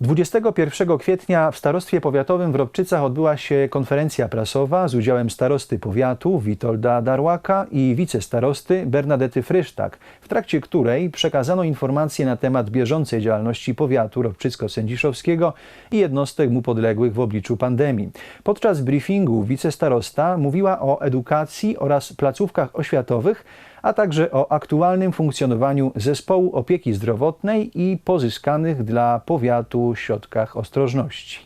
21 kwietnia w Starostwie Powiatowym w Robczycach odbyła się konferencja prasowa z udziałem starosty powiatu Witolda Darłaka i wicestarosty Bernadety Frysztak, w trakcie której przekazano informacje na temat bieżącej działalności powiatu robczycko-sędziszowskiego i jednostek mu podległych w obliczu pandemii. Podczas briefingu wicestarosta mówiła o edukacji oraz placówkach oświatowych, a także o aktualnym funkcjonowaniu zespołu opieki zdrowotnej i pozyskanych dla powiatu środkach ostrożności.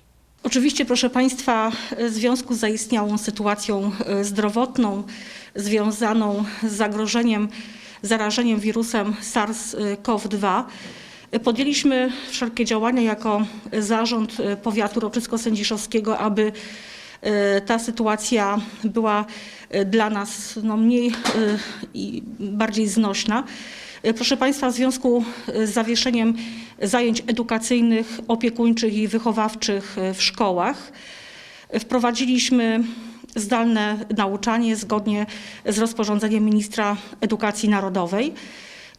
Oczywiście, proszę Państwa, w związku z zaistniałą sytuacją e, zdrowotną związaną z zagrożeniem zarażeniem wirusem SARS-CoV-2 e, podjęliśmy wszelkie działania jako zarząd e, powiatu roczycko-sędziszowskiego, aby ta sytuacja była e, dla nas no, mniej e, i bardziej znośna. Proszę Państwa, w związku z zawieszeniem zajęć edukacyjnych, opiekuńczych i wychowawczych w szkołach wprowadziliśmy zdalne nauczanie zgodnie z rozporządzeniem ministra edukacji narodowej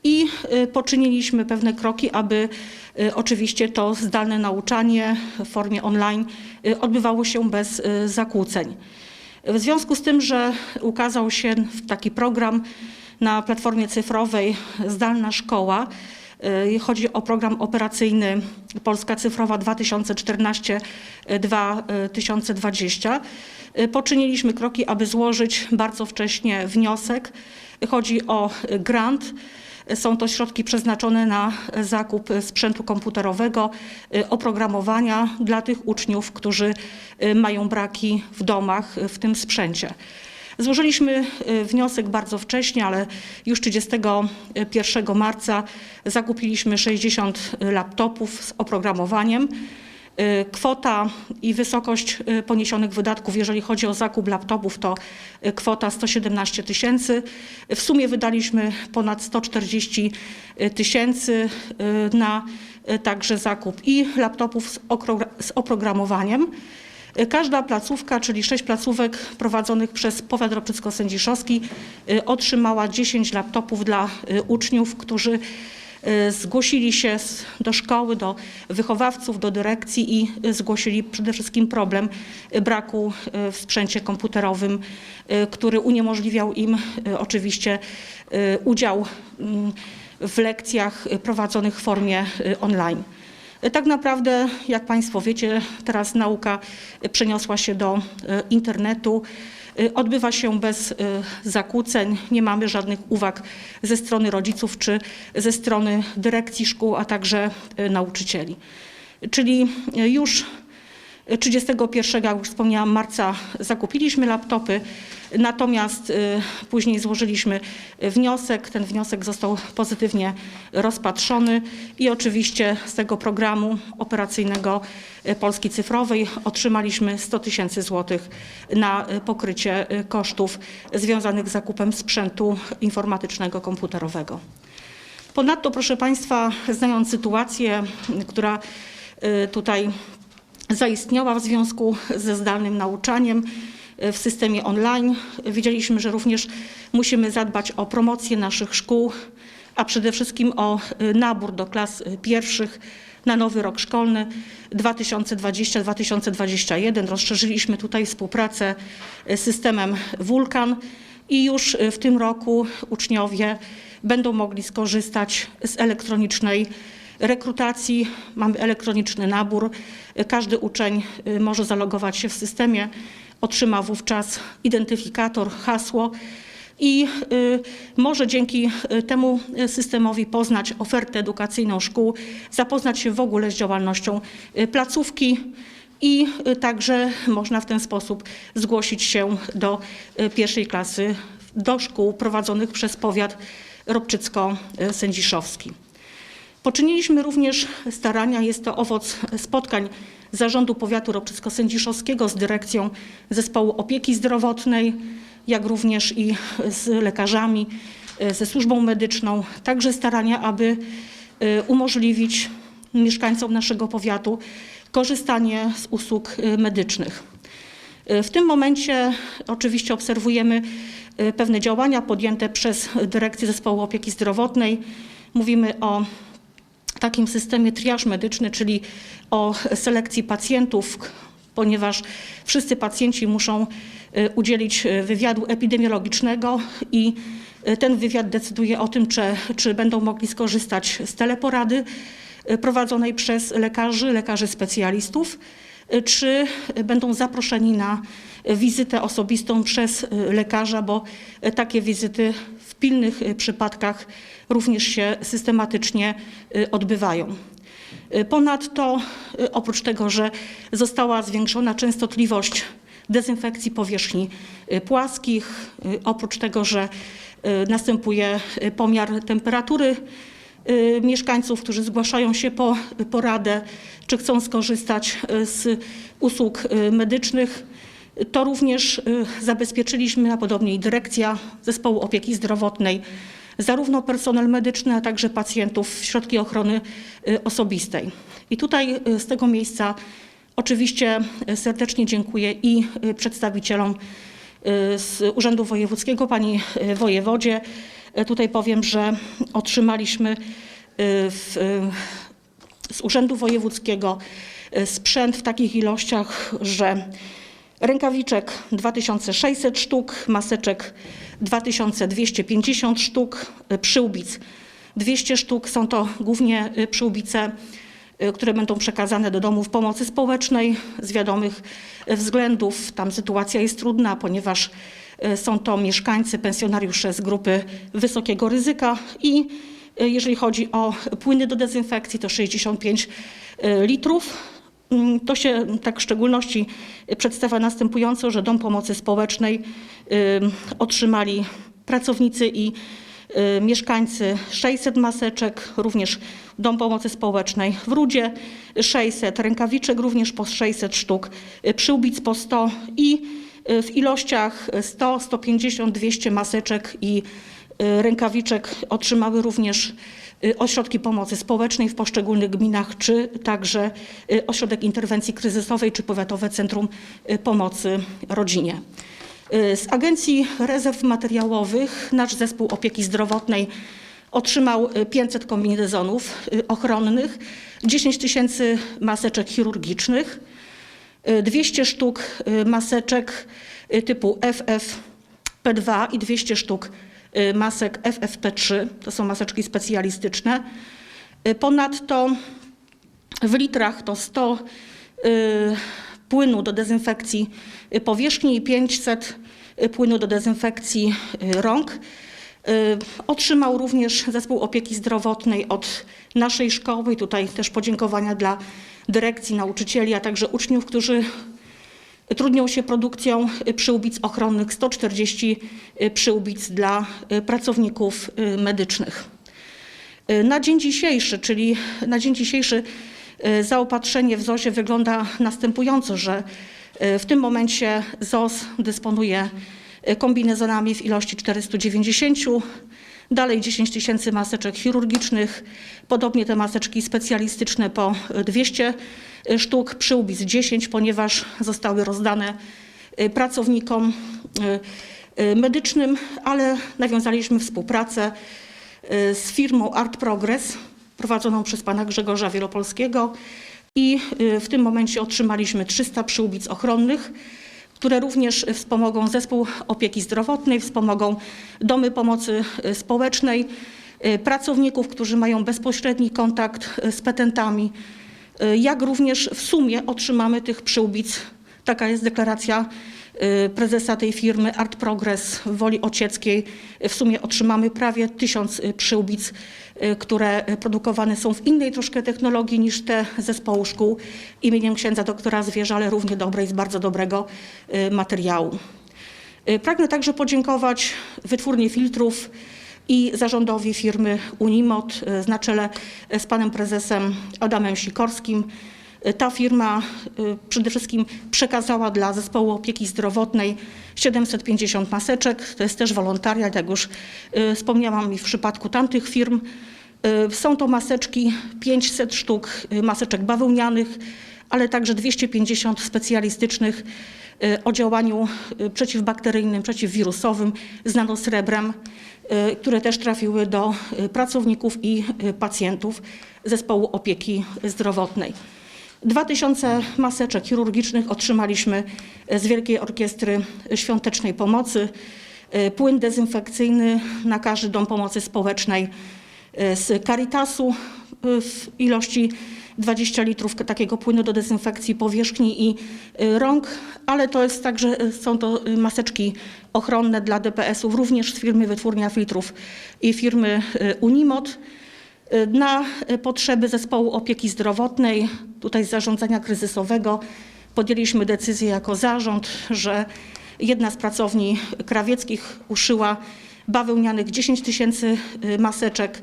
i e, poczyniliśmy pewne kroki, aby e, oczywiście to zdalne nauczanie w formie online e, odbywało się bez zakłóceń. W związku z tym, że ukazał się taki program na platformie cyfrowej Zdalna Szkoła, y, chodzi o program operacyjny Polska Cyfrowa 2014-2020, y, poczyniliśmy kroki, aby złożyć bardzo wcześnie wniosek. Chodzi o grant. Są to środki przeznaczone na zakup sprzętu komputerowego, y, oprogramowania dla tych uczniów, którzy y, mają braki w domach y, w tym sprzęcie. Złożyliśmy wniosek bardzo wcześnie, ale już 31 marca zakupiliśmy 60 laptopów z oprogramowaniem. Y, Kwota i wysokość y, poniesionych wydatków, jeżeli chodzi o zakup laptopów, to y, kwota 117 tysięcy. W sumie wydaliśmy ponad 140 tysięcy na także zakup i laptopów z oprogramowaniem. Każda placówka, czyli sześć placówek prowadzonych przez powiat ropczycko-sędziszowski otrzymała 10 laptopów dla uczniów, którzy zgłosili się do szkoły, do wychowawców, do dyrekcji i y, zgłosili przede wszystkim problem y, braku y, w sprzęcie komputerowym, y, który uniemożliwiał im y, oczywiście y, udział mm, w lekcjach y, prowadzonych w formie y, online. Tak naprawdę, jak Państwo wiecie, teraz nauka przeniosła się do internetu. E, Odbywa się bez e, zakłóceń, nie mamy żadnych uwag ze strony rodziców czy ze strony dyrekcji szkół, a także e, nauczycieli. Czyli już 31, jak już wspomniałam, marca zakupiliśmy laptopy, natomiast y, później złożyliśmy wniosek. Ten wniosek został pozytywnie rozpatrzony i oczywiście z tego programu operacyjnego y, Polski Cyfrowej otrzymaliśmy 100 tysięcy złotych na y, pokrycie kosztów związanych z zakupem sprzętu informatycznego, komputerowego. Ponadto, proszę Państwa, znając sytuację, która tutaj zaistniała w związku ze zdalnym nauczaniem w systemie online, wiedzieliśmy, że również musimy zadbać o promocję naszych szkół, a przede wszystkim o y, nabór do klas y, pierwszych na nowy rok szkolny 2020-2021. Rozszerzyliśmy tutaj współpracę z systemem Wulkan i już y, w tym roku uczniowie będą mogli skorzystać z elektronicznej rekrutacji. Mamy elektroniczny nabór. Y, Każdy uczeń y, może zalogować się w systemie, otrzyma wówczas identyfikator, hasło i y, może dzięki y, temu systemowi poznać ofertę edukacyjną szkół, zapoznać się w ogóle z działalnością y, placówki i także można w ten sposób zgłosić się do pierwszej klasy do szkół prowadzonych przez powiat Robczycko-Sędziszowski. Poczyniliśmy również starania, jest to owoc spotkań Zarządu Powiatu Robczycko-Sędziszowskiego z dyrekcją Zespołu Opieki Zdrowotnej, jak również i z lekarzami, e, ze służbą medyczną. Także starania, aby e, umożliwić mieszkańcom naszego powiatu korzystanie z usług e, medycznych. W tym momencie oczywiście obserwujemy pewne działania podjęte przez Dyrekcję Zespołu Opieki Zdrowotnej. Mówimy o takim systemie triaż medyczny, czyli o selekcji pacjentów, ponieważ wszyscy pacjenci muszą y, udzielić y, wywiadu epidemiologicznego i y, ten wywiad decyduje o tym, czy, czy będą mogli skorzystać z teleporady prowadzonej przez lekarzy, lekarzy specjalistów, czy będą zaproszeni na wizytę osobistą przez lekarza, bo takie wizyty w pilnych przypadkach również się systematycznie y, odbywają. Y, Ponadto, y, oprócz tego, że została zwiększona częstotliwość dezynfekcji powierzchni płaskich, oprócz tego, że następuje pomiar temperatury mieszkańców, którzy zgłaszają się po poradę, czy chcą skorzystać z usług medycznych, to również zabezpieczyliśmy, a podobnie i dyrekcja Zespołu Opieki Zdrowotnej, zarówno personel medyczny, a także pacjentów w środki ochrony y, osobistej. I tutaj y, z tego miejsca oczywiście y, serdecznie dziękuję i przedstawicielom z Urzędu Wojewódzkiego, pani wojewodzie. Tutaj powiem, że otrzymaliśmy w, z Urzędu Wojewódzkiego sprzęt w takich ilościach, że rękawiczek 2600 sztuk, maseczek 2250 sztuk, y, przyłbic 200 sztuk. Są to głównie y, przyłbice, y, które będą przekazane do domów pomocy społecznej z wiadomych względów. Tam sytuacja jest trudna, ponieważ są to mieszkańcy, pensjonariusze z grupy wysokiego ryzyka i jeżeli chodzi o płyny do dezynfekcji, to 65 y, litrów. Mm, To się tak w szczególności przedstawia następująco, że Dom Pomocy Społecznej y, otrzymali pracownicy i y, mieszkańcy 600 maseczek, również Dom Pomocy Społecznej w Rudzie 600, rękawiczek również po 600 sztuk, y, przyłbic po 100 i y, w ilościach 100, 150, 200 maseczek i y, rękawiczek otrzymały również y, ośrodki pomocy społecznej w poszczególnych gminach, czy także y, ośrodek interwencji kryzysowej, czy powiatowe centrum y, pomocy rodzinie. Y, Z Agencji Rezerw Materiałowych nasz zespół opieki zdrowotnej otrzymał y, 500 kombinezonów y, ochronnych, 10 tysięcy maseczek chirurgicznych, y, 200 sztuk y, maseczek y, typu FFP2 i 200 sztuk y, masek FFP3, to są maseczki specjalistyczne. Y, Ponadto w litrach to 100 y, płynu do dezynfekcji y, powierzchni i 500 y, płynu do dezynfekcji y, rąk. Y, Otrzymał również zespół opieki zdrowotnej od naszej szkoły. Tutaj też podziękowania dla dyrekcji, nauczycieli, a także uczniów, którzy trudnią się produkcją przyłbic ochronnych. 140 y, przyłbic dla y, pracowników y, medycznych. Na dzień dzisiejszy, czyli na dzień dzisiejszy zaopatrzenie w ZOZ-ie wygląda następująco, że w tym momencie ZOS dysponuje kombinezonami w ilości 490, dalej 10 tysięcy maseczek chirurgicznych, podobnie te maseczki specjalistyczne po y, 200 sztuk, przyłbic 10, ponieważ zostały rozdane y, pracownikom y, y, medycznym, ale nawiązaliśmy współpracę z firmą Art Progress prowadzoną przez pana Grzegorza Wielopolskiego i w tym momencie otrzymaliśmy 300 przyłbic ochronnych, które również wspomogą zespół opieki zdrowotnej, wspomogą domy pomocy y, społecznej, y, pracowników, którzy mają bezpośredni kontakt y, z petentami, jak również w sumie otrzymamy tych przyłbic. Taka jest deklaracja prezesa tej firmy Art Progress w Woli Ocieckiej. W sumie otrzymamy prawie tysiąc y, przyłbic, y, które y, produkowane są w innej troszkę technologii niż te zespołu szkół imieniem księdza doktora Zwierza, ale równie dobrej, z bardzo dobrego y, materiału. Y, Pragnę także podziękować Wytwórni Filtrów i zarządowi firmy Unimot y, na czele y, z panem prezesem Adamem Sikorskim. Ta firma y, przede wszystkim przekazała dla zespołu opieki zdrowotnej 750 maseczek. To jest też wolontariat, jak już y, wspomniałam i w przypadku tamtych firm. Y, Są to maseczki 500 sztuk maseczek bawełnianych, ale także 250 specjalistycznych o działaniu przeciwbakteryjnym, przeciwwirusowym z nanosrebrem, które też trafiły do pracowników i pacjentów zespołu opieki zdrowotnej. 2000 maseczek chirurgicznych otrzymaliśmy z Wielkiej Orkiestry Świątecznej Pomocy. Y, Płyn dezynfekcyjny na każdy dom pomocy społecznej y, z Caritasu w ilości 20 litrów takiego płynu do dezynfekcji powierzchni i rąk, ale to jest także, są to maseczki ochronne dla DPS-ów, również z firmy Wytwórnia Filtrów i firmy Unimod na potrzeby zespołu opieki zdrowotnej, tutaj zarządzania kryzysowego, podjęliśmy decyzję jako zarząd, że jedna z pracowni krawieckich uszyła bawełnianych 10 tysięcy y, maseczek,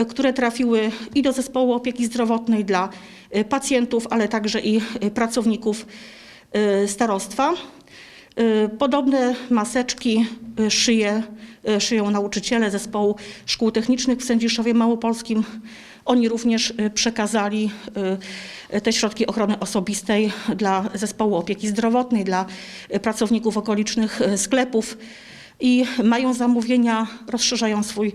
y, które trafiły i do zespołu opieki zdrowotnej dla y, pacjentów, ale także i y, pracowników y, starostwa. Y, Podobne maseczki y, szyje, y, szyją nauczyciele zespołu szkół technicznych w Sędziszowie Małopolskim. Oni również przekazali te środki ochrony osobistej dla zespołu opieki zdrowotnej, dla pracowników okolicznych sklepów i mają zamówienia, rozszerzają swój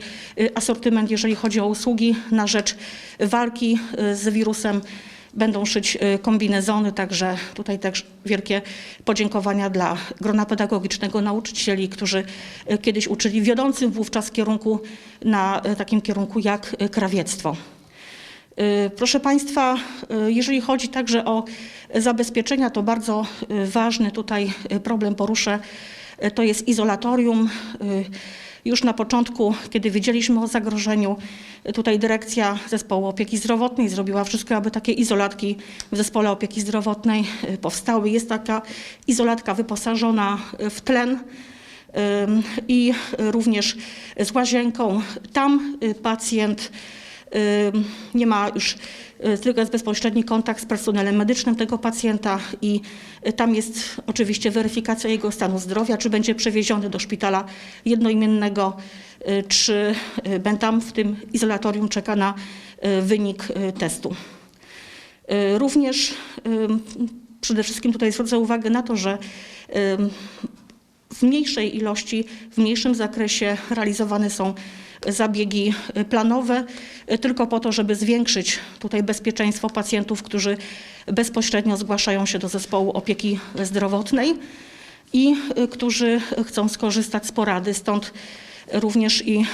asortyment, jeżeli chodzi o usługi na rzecz walki z wirusem będą szyć y, kombinezony, także tutaj też wielkie podziękowania dla grona pedagogicznego nauczycieli, którzy y, kiedyś uczyli wiodącym wówczas kierunku na y, takim kierunku jak krawiectwo. Proszę Państwa, jeżeli chodzi także o zabezpieczenia, to bardzo ważny tutaj problem poruszę. To jest izolatorium. Już na początku, kiedy wiedzieliśmy o zagrożeniu, tutaj dyrekcja zespołu opieki zdrowotnej zrobiła wszystko, aby takie izolatki w zespole opieki zdrowotnej y, powstały. Jest taka izolatka wyposażona y, w tlen i również z łazienką. Tam y, pacjent nie ma już, y, tylko jest bezpośredni kontakt z personelem medycznym tego pacjenta i y, tam jest oczywiście weryfikacja jego stanu zdrowia, czy będzie przewieziony do szpitala jednoimiennego, y, czy tam w tym izolatorium czeka na wynik testu. Również przede wszystkim tutaj zwrócę uwagę na to, że w mniejszej ilości, w mniejszym zakresie realizowane są zabiegi y, planowe, y, tylko po to, żeby zwiększyć tutaj bezpieczeństwo pacjentów, którzy bezpośrednio zgłaszają się do zespołu opieki zdrowotnej i y, którzy chcą skorzystać z porady. Stąd również i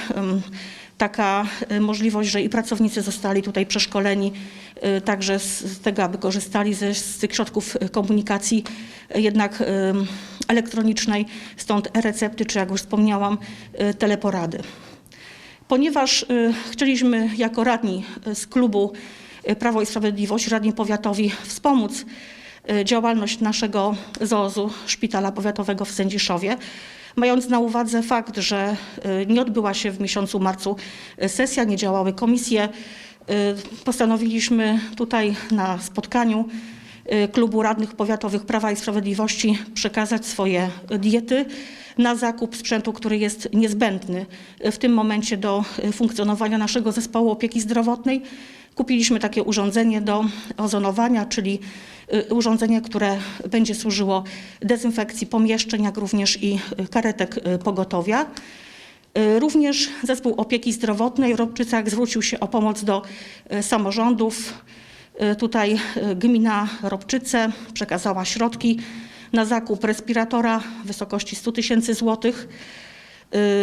taka możliwość, że i pracownicy zostali tutaj przeszkoleni także z tego, aby korzystali ze, z tych środków komunikacji jednak elektronicznej, stąd e-recepty, czy jak już wspomniałam, teleporady. Ponieważ y, chcieliśmy jako radni y, z klubu y, Prawo i Sprawiedliwość, radni powiatowi wspomóc działalność naszego ZOZ-u Szpitala Powiatowego w Sędziszowie, mając na uwadze fakt, że nie odbyła się w miesiącu marcu sesja, nie działały komisje, postanowiliśmy tutaj na spotkaniu klubu radnych powiatowych Prawa i Sprawiedliwości przekazać swoje diety na zakup sprzętu, który jest niezbędny w tym momencie do y, funkcjonowania naszego zespołu opieki zdrowotnej. Kupiliśmy takie urządzenie do ozonowania, czyli y, urządzenie, które będzie służyło dezynfekcji pomieszczeń, jak również i y, karetek y, pogotowia. Y, Również zespół opieki zdrowotnej w Robczycach zwrócił się o pomoc do y, samorządów. Y, Tutaj y, gmina Robczyce przekazała środki na zakup respiratora w wysokości 100 tysięcy złotych.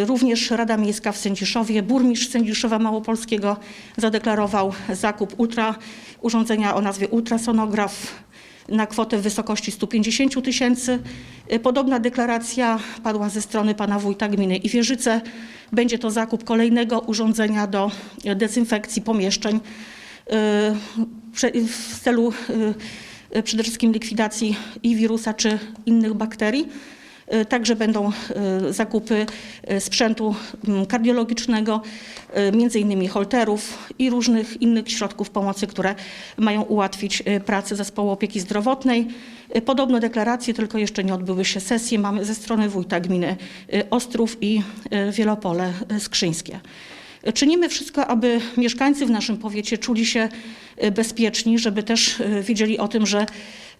Y, Również Rada Miejska w Sędziszowie, burmistrz Sędziszowa Małopolskiego zadeklarował zakup ultra, urządzenia o nazwie ultrasonograf na kwotę w wysokości 150 tysięcy. Podobna deklaracja padła ze strony pana wójta gminy Iwierzyce. Będzie to zakup kolejnego urządzenia do dezynfekcji pomieszczeń w celu y, przede wszystkim likwidacji i wirusa czy innych bakterii. Y, Także będą y, zakupy sprzętu mm, kardiologicznego, między innymi holterów i różnych innych środków pomocy, które mają ułatwić pracę zespołu opieki zdrowotnej. Podobne deklaracje, tylko jeszcze nie odbyły się sesje, mamy ze strony wójta gminy Ostrów i Wielopole Skrzyńskie. Czynimy wszystko, aby mieszkańcy w naszym powiecie czuli się y, bezpieczni, żeby też y, wiedzieli o tym, że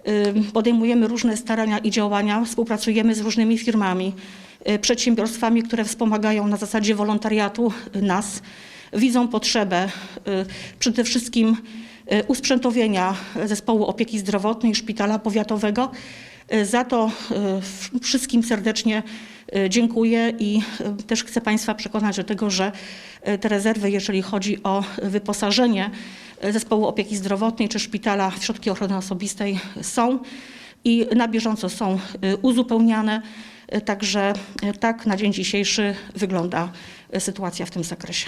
y, podejmujemy różne starania i działania, współpracujemy z różnymi firmami, przedsiębiorstwami, które wspomagają na zasadzie wolontariatu nas, widzą potrzebę przede wszystkim usprzętowienia zespołu opieki zdrowotnej szpitala powiatowego. Za to wszystkim serdecznie dziękuję i y, też chcę Państwa przekonać do tego, że y, te rezerwy, jeżeli chodzi o wyposażenie zespołu opieki zdrowotnej czy szpitala w środki ochrony osobistej są i na bieżąco są uzupełniane. Także tak na dzień dzisiejszy wygląda sytuacja w tym zakresie.